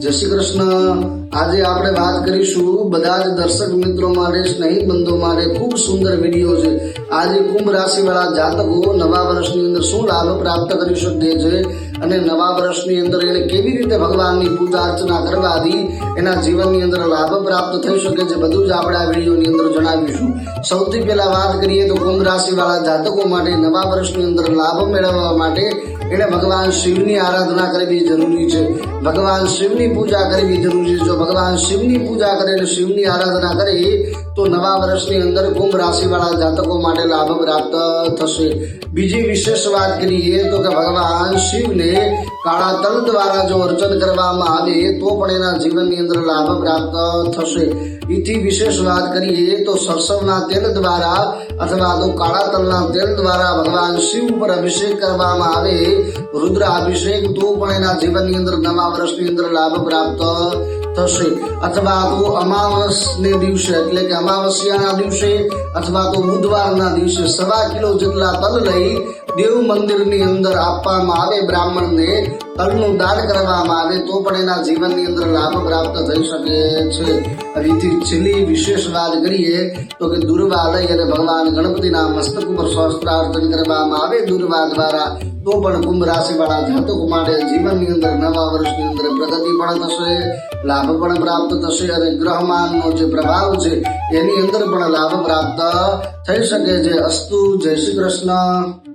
જય શ્રી કૃષ્ણ. આજે આપણે વાત કરીશું બધા જ દર્શક મિત્રો માટે સ્નેહિત બંધો માટે ખૂબ સુંદર વીડિયો છે. આજે કુંભ રાશિ વાળા જાતકો નવા વર્ષની અંદર શું લાભ પ્રાપ્ત કરી શકે છે? અને નવા વર્ષની અંદર એને કેવી રીતે ભગવાનની પૂજા અર્ચના કરવાથી એના જીવનની અંદર લાભ પ્રાપ્ત થઈ શકે છે, બધું જ આપણે આ વિડીયોની અંદર જણાવીશું. સૌથી પહેલાં વાત કરીએ તો કુંભ રાશિવાળા જાતકો માટે નવા વર્ષની અંદર લાભ મેળવવા માટે એણે ભગવાન શિવની આરાધના કરવી જરૂરી છે. ભગવાન શિવની પૂજા કરવી જરૂરી છે. જો ભગવાન શિવની પૂજા કરે અને શિવની આરાધના કરે, તો નવા વર્ષની અંદર કુંભ રાશિવાળા જાતકો માટે લાભ પ્રાપ્ત થશે. બીજી વિશેષ વાત કરીએ તો કે ભગવાન શિવને કાળા તલ દ્વારા જો અર્ચન કરવામાં આવે, તો પણ એના જીવનની અંદર લાભ પ્રાપ્ત થશે. એથી વિશેષ વાત કરીએ તો સરસવના તેલ દ્વારા અથવા તો કાળા તલના તેલ દ્વારા ભગવાન શિવ ઉપર અભિષેક કરવામાં આવે રુદ્ર અભિષેક તો પણ એના જીવનની અંદર નવા વર્ષની અંદર લાભ પ્રાપ્ત થશે અથવા તો અમાવસને દિવસે, એટલે કે અમાવસ્યાના દિવસે, અથવા તો બુધવારના દિવસે સવા કિલો જેટલા તલ લઈ દેવ મંદિરની અંદર આપવામાં આવે બ્રાહ્મણને, તલનું દાન કરવામાં આવે, તો પણ એના જીવનની અંદર લાભ પ્રાપ્ત થઈ શકે છે. રીથી છેલ્લી વિશેષ વાત કરીએ, તો કે દુર્વા લઈ અને ભગવાન ગણપતિના મસ્તક ઉપર સહસ્ત્રાર્પણ કરવામાં આવે દુર્વા દ્વારા તો પણ કુંભ રાશિ વાળા જાતકો માટે જીવનની અંદર નવા વર્ષની અંદર પ્રગતિ પણ થશે, લાભ પણ પ્રાપ્ત થશે અને ગ્રહમાનનો જે પ્રભાવ છે, એની અંદર પણ લાભ પ્રાપ્ત થઈ શકે છે. અસ્તુ, જય શ્રી કૃષ્ણ.